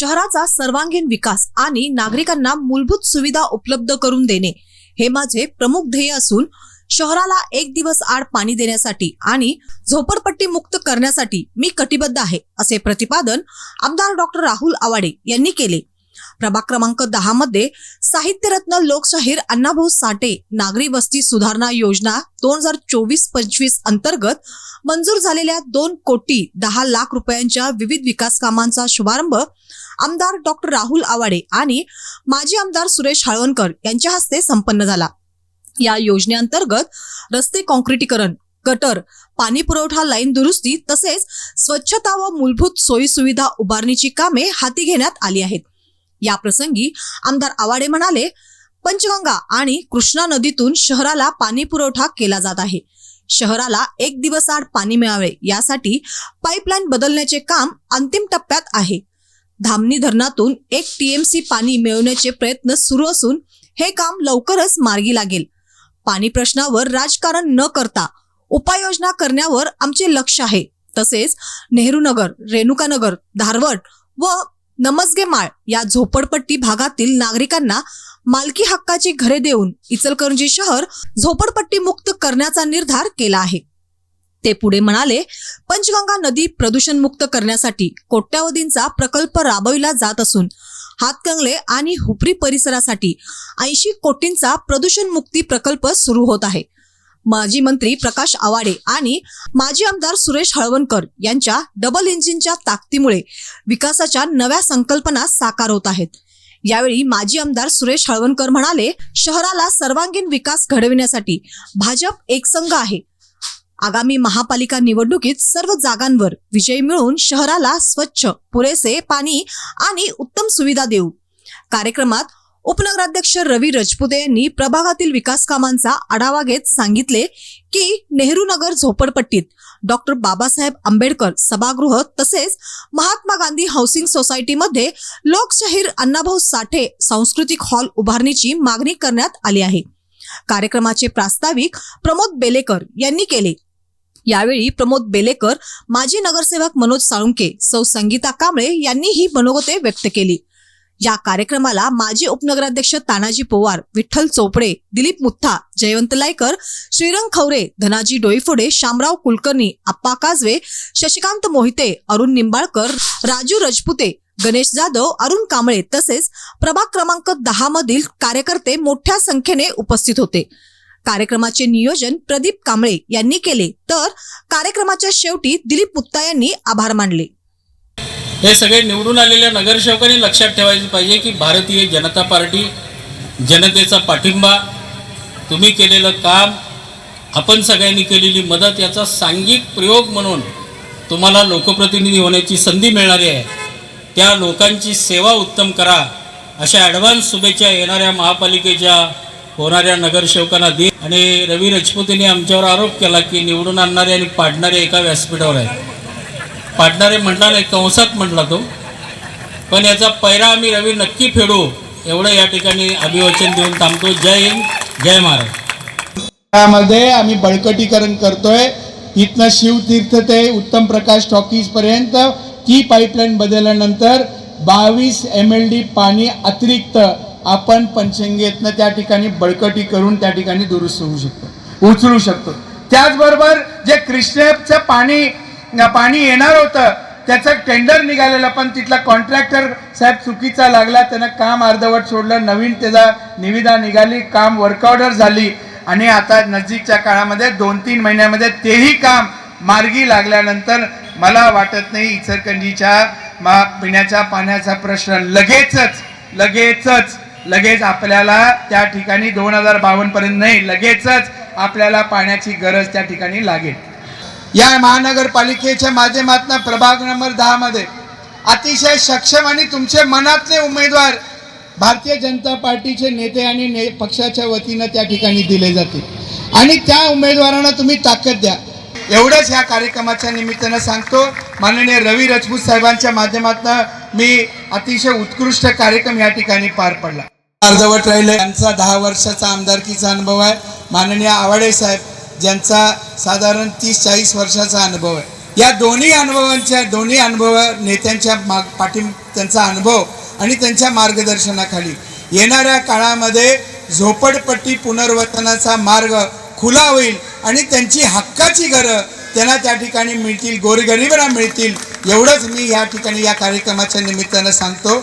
शहराचा सर्वांगीण विकास आणि नागरिकांना मूलभूत सुविधा उपलब्ध करून देणे हे माझे प्रमुख ध्येय असून शहराला एक दिवस आड पाणी देण्यासाठी आणि झोपडपट्टी मुक्त करण्यासाठी मी कटिबद्ध आहे असे प्रतिपादन आमदार डॉक्टर राहुल आवाडे यांनी केले. प्रभाग क्रमांक दहा मध्ये साहित्यरत्न लोकशाहीर अण्णाभाऊ साठे नागरी वस्ती सुधारणा योजना दोन हजार चोवीस पंचवीस अंतर्गत मंजूर झालेल्या दोन कोटी दहा लाख रुपयांच्या विविध विकास कामांचा शुभारंभ आमदार डॉक्टर राहुल आवाडे आणि माजी आमदार सुरेश हळवणकर यांच्या हस्ते संपन्न झाला. या योजनेअंतर्गत रस्ते काँक्रिटीकरण गटर पाणी पुरवठा लाईन दुरुस्ती तसेच स्वच्छता व मूलभूत सोयी सुविधा उभारणीची कामे हाती घेण्यात आली आहेत. या प्रसंगी आमदार आवाडे म्हणाले पंचगंगा आणि कृष्णा नदीतून शहराला पाणी पुरवठा केला जात आहे. शहराला एक दिवसाआड पाणी मिळावे यासाठी पाईपलाईन बदलण्याचे काम अंतिम टप्प्यात आहे. धामणी धरणातून एक टीएमसी पाणी मिळवण्याचे प्रयत्न सुरू असून हे काम लवकरच मार्गी लागेल. पाणी प्रश्नावर राजकारण न करता उपाययोजना करण्यावर आमचे लक्ष आहे. तसेच नेहरू नगर रेणुकानगर धारवड व नमसगे माळ या झोपडपट्टी भागातील नागरिकांना मालकी हक्काची घरे देऊन इचलकरंजी शहर झोपडपट्टी मुक्त करण्याचा निर्धार केला आहे. ते पुढे म्हणाले पंचगंगा नदी प्रदूषण मुक्त करण्यासाठी कोट्यावधींचा प्रकल्प राबविला जात असून हातकंगले आणि हुपरी परिसरासाठी ऐंशी कोटींचा प्रदूषण मुक्ती प्रकल्प सुरू होत आहे. माजी मंत्री प्रकाश आवाडे आणि माजी आमदार सुरेश हळवणकर यांच्या डबल इंजिनच्या ताकदीमुळे विकासाच्या नव्या संकल्पना साकार होत आहेत. यावेळी माजी आमदार सुरेश हळवणकर म्हणाले शहराला सर्वांगीण विकास घडविण्यासाठी भाजप एकसंघ आहे. आगामी महापालिका निवडणुकीत सर्व जागांवर विजय मिळवून शहराला स्वच्छ पुरेसे पाणी आणि उत्तम सुविधा देऊ. कार्यक्रमात उपनगराध्यक्ष रवी रजपुते यांनी प्रभागातील विकास कामांचा आढावा घेत सांगितले की नेहरू नगर झोपडपट्टीत डॉक्टर बाबासाहेब आंबेडकर सभागृह तसेच महात्मा गांधी हाऊसिंग सोसायटीमध्ये लोकशाहीर अण्णाभाऊ साठे सांस्कृतिक हॉल उभारणीची मागणी करण्यात आली आहे. कार्यक्रमाचे प्रास्ताविक प्रमोद बेलेकर यांनी केले. यावेळी प्रमोद बेलेकर माजी नगरसेवक मनोज साळुंके सौ संगीता कांबळे यांनी ही मनोगते व्यक्त केली. या कार्यक्रमाला माजी उपनगराध्यक्ष तानाजी पवार विठ्ठल चोपडे दिलीप मुत्था जयवंत लायकर श्रीरंग खवरे धनाजी डोईफोडे शामराव कुलकर्णी आप्पा काजवे शशिकांत मोहिते अरुण निंबाळकर राजू रजपुते गणेश जाधव अरुण कांबळे तसेच प्रभाग क्रमांक दहा मधील कार्यकर्ते मोठ्या संख्येने उपस्थित होते. कार्यक्रमाचे नियोजन प्रदीप कांबळे यांनी केले. तर कार्यक्रमाच्या शेवटी दिलीप मुत्ता यांनी आभार मानले. हे सगळे निवडून आलेल्या नगरसेवकांनी लक्षात ठेवायचे पाहिजे की भारतीय जनता पार्टी जनतेचा पाठिंबा तुम्ही केलेलं काम आपण सगळ्यांनी केलेली मदत याचा सांघिक प्रयोग म्हणून तुम्हाला लोकप्रतिनिधी होण्याची संधी मिळणारी आहे. त्या लोकांची सेवा उत्तम करा. अशा ॲडव्हान्स शुभेच्छा येणाऱ्या महापालिकेच्या होणाऱ्या नगरसेवकांना दे. आणि रवी राजपूतींनी आमच्यावर आरोप केला की निवडून आणणारे आणि पाडणारे एका व्यासपीठावर आहे पाडणारे म्हटला नाही कंसात म्हटला तो. पण याचा पैरा आम्ही रवी नक्की फेडू एवढं या ठिकाणी अभिवाचन देऊन थांबतो. जय हिंद जय महाराज त्यामध्ये आम्ही बळकटीकरण करतोय. इथनं शिवतीर्थ ते उत्तम प्रकाश टॉकीज पर्यंत ती पाईपलाईन बदलल्यानंतर बावीस एम एल डी पाणी अतिरिक्त आपण पंचंगेतनं त्या ठिकाणी बळकटी करून त्या ठिकाणी दुरुस्त होऊ शकतो उचलू शकतो. त्याचबरोबर जे कृष्णेचं पाणी पाणी येणार होतं. त्याचं टेंडर निघालेलं पण तिथला कॉन्ट्रॅक्टर साहेब चुकीचा लागला. त्यानं काम अर्धवट सोडलं. नवीन त्याचा निविदा निघाली काम वर्कआउटर झाली. आणि आता नजीकच्या काळामध्ये दोन तीन महिन्यामध्ये तेही काम मार्गी लागल्यानंतर मला वाटत नाही इचरकंजीच्या मा पिण्याच्या पाण्याचा प्रश्न लगेचच लगेचच लगेच आपल्याला त्या ठिकाणी दोन हजार बावन्न पर्यंत नाही लगेचच आपल्याला पाण्याची गरज त्या ठिकाणी लागेल. या महानगरपालिकेच्या माध्यमातून प्रभाग नंबर दहा मध्ये. अतिशय सक्षम आणि तुमचे मनातले उमेदवार भारतीय जनता पार्टीचे नेते आणि ने पक्षाच्या वतीनं त्या ठिकाणी दिले जाते आणि त्या उमेदवारांना तुम्ही ताकद द्या. एवढंच या कार्यक्रमाच्या निमित्तानं सांगतो. माननीय रवी राजपूत साहेबांच्या माध्यमातून मी अतिशय उत्कृष्ट कार्यक्रम या ठिकाणी पार पडला. अर्धवट राहिले यांचा दहा वर्षाचा आमदारकीचा अनुभव आहे. माननीय आवाडे साहेब ज्यांचा साधारण तीस चाळीस वर्षाचा अनुभव आहे. या दोन्ही अनुभवांच्या दोन्ही अनुभव नेत्यांच्या माग पाठी त्यांचा अनुभव आणि त्यांच्या मार्गदर्शनाखाली येणाऱ्या काळामध्ये झोपडपट्टी पुनर्वसनाचा मार्ग खुला होईल आणि त्यांची हक्काची घरं त्यांना त्या ठिकाणी मिळतील गोरगरिबांना मिळतील एवढंच मी या ठिकाणी या कार्यक्रमाच्या निमित्तानं सांगतो.